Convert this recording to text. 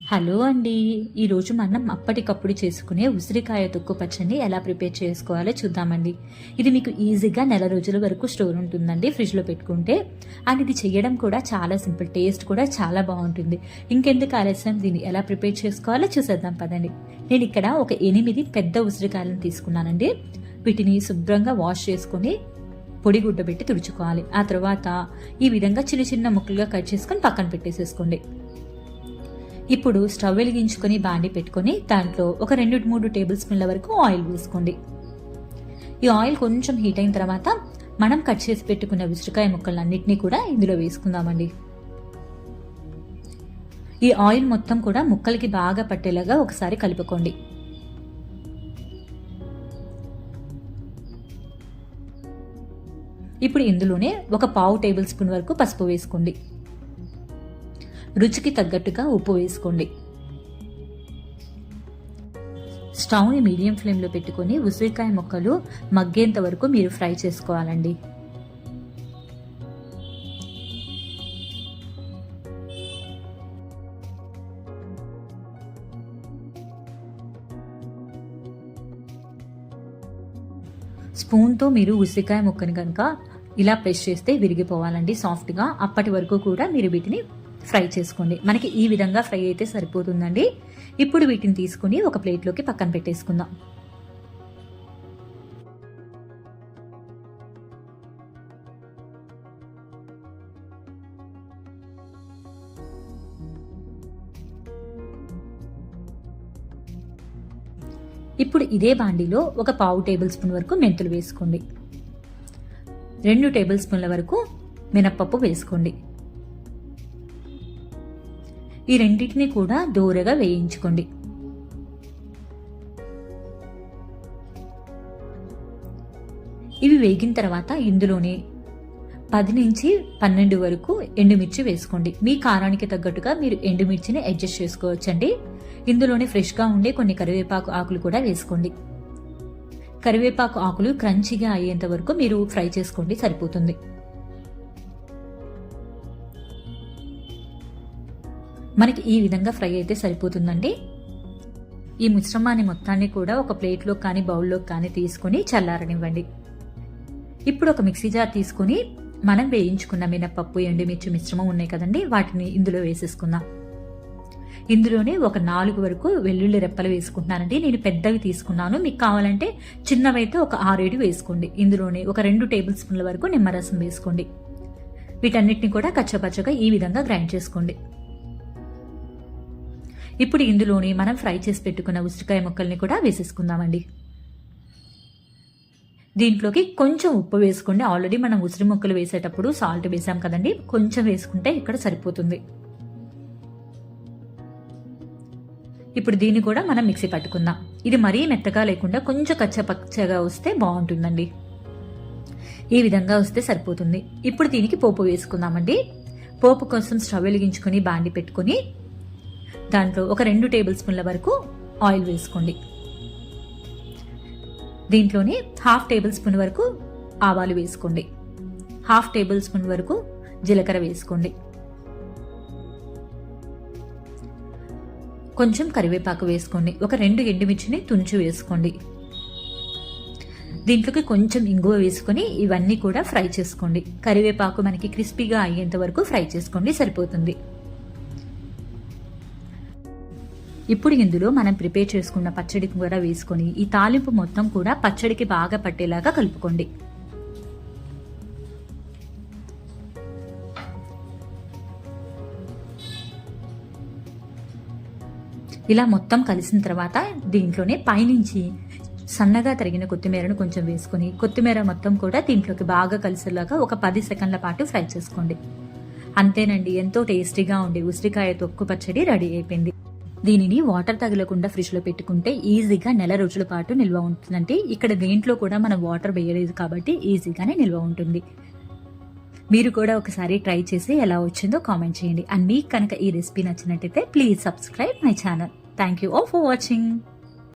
Hello అండి. ఈరోజు మనం అప్పటికప్పుడు చేసుకునే ఉసిరికాయ తొక్కు పచ్చడిని ఎలా ప్రిపేర్ చేసుకోవాలో చూద్దామండి. ఇది మీకు ఈజీగా నెల రోజుల వరకు స్టోర్ ఉంటుందండి ఫ్రిడ్జ్లో పెట్టుకుంటే. అండ్ ఇది చేయడం కూడా చాలా సింపుల్ టేస్ట్ కూడా చాలా బాగుంటుంది. ఇంకెందుకు ఆలస్యం? దీన్ని ఎలా ప్రిపేర్ చేసుకోవాలో చూసేద్దాం పదండి. నేను ఇక్కడ ఒక ఎనిమిది పెద్ద ఉసిరికాయలను తీసుకున్నానండి. వీటిని శుభ్రంగా వాష్ చేసుకొని పొడి గుడ్డ పెట్టి తుడుచుకోవాలి. ఆ తర్వాత ఈ విధంగా చిన్న చిన్న ముక్కలుగా కట్ చేసుకొని పక్కన పెట్టేసేసుకోండి. ఇప్పుడు స్టవ్ వెలిగించుకొని బాండి పెట్టుకొని దాంట్లో ఒక రెండు మూడు టేబుల్ స్పూన్ల వరకు ఆయిల్ వేసుకోండి. ఈ ఆయిల్ కొంచెం హీట్ అయిన తర్వాత మనం కట్ చేసి పెట్టుకున్న ఉసిరికాయ ముక్కలన్నింటినీ కూడా ఇందులో వేసుకుందామండి. ఈ ఆయిల్ మొత్తం కూడా ముక్కలకి బాగా పట్టేలాగా ఒకసారి కలుపుకోండి. ఇప్పుడు ఇందులోనే ఒక పావు టేబుల్ స్పూన్ వరకు పసుపు వేసుకోండి. రుచికి తగ్గట్టుగా ఉప్పు వేసుకోండి. స్టవ్ని మీడియం ఫ్లేమ్లో పెట్టుకొని ఉసిరికాయ ముక్కలు మగ్గేంత వరకు మీరు ఫ్రై చేసుకోవాలండి. స్పూన్తో మీరు ఉసిరికాయ ముక్కని కనుక ఇలా ప్రెస్ చేస్తే విరిగిపోవాలండి సాఫ్ట్గా. అప్పటి వరకు కూడా మీరు వీటిని ఫ్రై చేసుకోండి. మనకి ఈ విధంగా ఫ్రై అయితే సరిపోతుందండి. ఇప్పుడు వీటిని తీసుకుని ఒక ప్లేట్లోకి పక్కన పెట్టేసుకుందాం. ఇప్పుడు ఇదే బాండీలో ఒక పావు టేబుల్ స్పూన్ వరకు మెంతులు వేసుకోండి. రెండు టేబుల్ స్పూన్ల వరకు మినప్పప్పు వేసుకోండి. ఈ రెండింటిని కూడా దూరగా వేయించుకోండి. ఇవి వేగిన తర్వాత ఇందులోనే పది నుంచి పన్నెండు వరకు ఎండుమిర్చి వేసుకోండి. మీ కారానికి తగ్గట్టుగా మీరు ఎండుమిర్చిని అడ్జస్ట్ చేసుకోవచ్చండి. ఇందులోనే ఫ్రెష్గా ఉండే కొన్ని కరివేపాకు ఆకులు కూడా వేసుకోండి. కరివేపాకు ఆకులు క్రంచిగా అయ్యేంత వరకు మీరు ఫ్రై చేసుకోండి సరిపోతుంది. మనకి ఈ విధంగా ఫ్రై అయితే సరిపోతుందండి. ఈ మిశ్రమాన్ని మొత్తాన్ని కూడా ఒక ప్లేట్లో కానీ బౌల్లో కానీ తీసుకుని చల్లారనివ్వండి. ఇప్పుడు ఒక మిక్సీ జార్ తీసుకుని మనం వేయించుకున్న మినపప్పు ఎండుమిర్చి మిశ్రమం ఉన్నాయి కదండి వాటిని ఇందులో వేసేసుకుందాం. ఇందులోనే ఒక నాలుగు వరకు వెల్లుల్లి రెప్పలు వేసుకుంటున్నానండి. నేను పెద్దవి తీసుకున్నాను. మీకు కావాలంటే చిన్నవైతే ఒక ఆరేడు వేసుకోండి. ఇందులోనే ఒక రెండు టేబుల్ స్పూన్ల వరకు నిమ్మరసం వేసుకోండి. వీటన్నిటిని కూడా కచ్చపచ్చగా ఈ విధంగా గ్రైండ్ చేసుకోండి. ఇప్పుడు ఇందులోని మనం ఫ్రై చేసి పెట్టుకున్న ఉసిరికాయ ముక్కల్ని కూడా వేసేసుకుందామండి. దీంట్లోకి కొంచెం ఉప్పు వేసుకోండి. ఆల్రెడీ మనం ఉసిరి ముక్కలు వేసేటప్పుడు సాల్ట్ వేసాం కదండి. కొంచెం వేసుకుంటే ఇక్కడ సరిపోతుంది. ఇప్పుడు దీన్ని కూడా మనం మిక్సీ పట్టుకుందాం. ఇది మరీ మెత్తగా లేకుండా కొంచెం కచ్చపచ్చగా వస్తే బాగుంటుందండి. ఈ విధంగా వస్తే సరిపోతుంది. ఇప్పుడు దీనికి పోపు వేసుకుందామండి. పోపు కోసం స్టవ్ వెలిగించుకొని బాండి పెట్టుకొని దాంట్లో ఒక రెండు టేబుల్ స్పూన్ల వరకు ఆయిల్ వేసుకోండి. దీంట్లోనే హాఫ్ టేబుల్ స్పూన్ వరకు ఆవాలు వేసుకోండి. హాఫ్ టేబుల్ స్పూన్ వరకు జీలకర్ర వేసుకోండి. కొంచెం కరివేపాకు వేసుకోండి. ఒక రెండు ఎండుమిర్చిని తుంచి వేసుకోండి. దీంట్లోకి కొంచెం ఇంగువ వేసుకొని ఇవన్నీ కూడా ఫ్రై చేసుకోండి. కరివేపాకు మనకి క్రిస్పీగా అయ్యేంత వరకు ఫ్రై చేసుకోండి సరిపోతుంది. ఇప్పుడు ఇందులో మనం ప్రిపేర్ చేసుకున్న పచ్చడి కూడా వేసుకొని ఈ తాలింపు మొత్తం కూడా పచ్చడికి బాగా పట్టేలాగా కలుపుకోండి. ఇలా మొత్తం కలిసిన తర్వాత దీంట్లోనే పైనుంచి సన్నగా తరిగిన కొత్తిమీరను కొంచెం వేసుకొని కొత్తిమీర మొత్తం కూడా దీంట్లోకి బాగా కలిసేలాగా ఒక పది సెకండ్ల పాటు ఫ్రై చేసుకోండి. అంతేనండి ఎంతో టేస్టీగా ఉండే ఉసిరికాయ తొక్కు పచ్చడి రెడీ అయిపోయింది. దీనిని వాటర్ తగలకుండా ఫ్రిడ్జ్లో పెట్టుకుంటే ఈజీగా నెల రోజుల పాటు నిల్వ ఉంటుందంటే ఇక్కడ దేంట్లో కూడా మనం వాటర్ వేయలేదు కాబట్టి ఈజీగానే నిల్వ ఉంటుంది. మీరు కూడా ఒకసారి ట్రై చేసి ఎలా వచ్చిందో కామెంట్ చేయండి. అండ్ మీకు కనుక ఈ రెసిపీ నచ్చినట్టయితే please subscribe my channel. Thank you all for watching.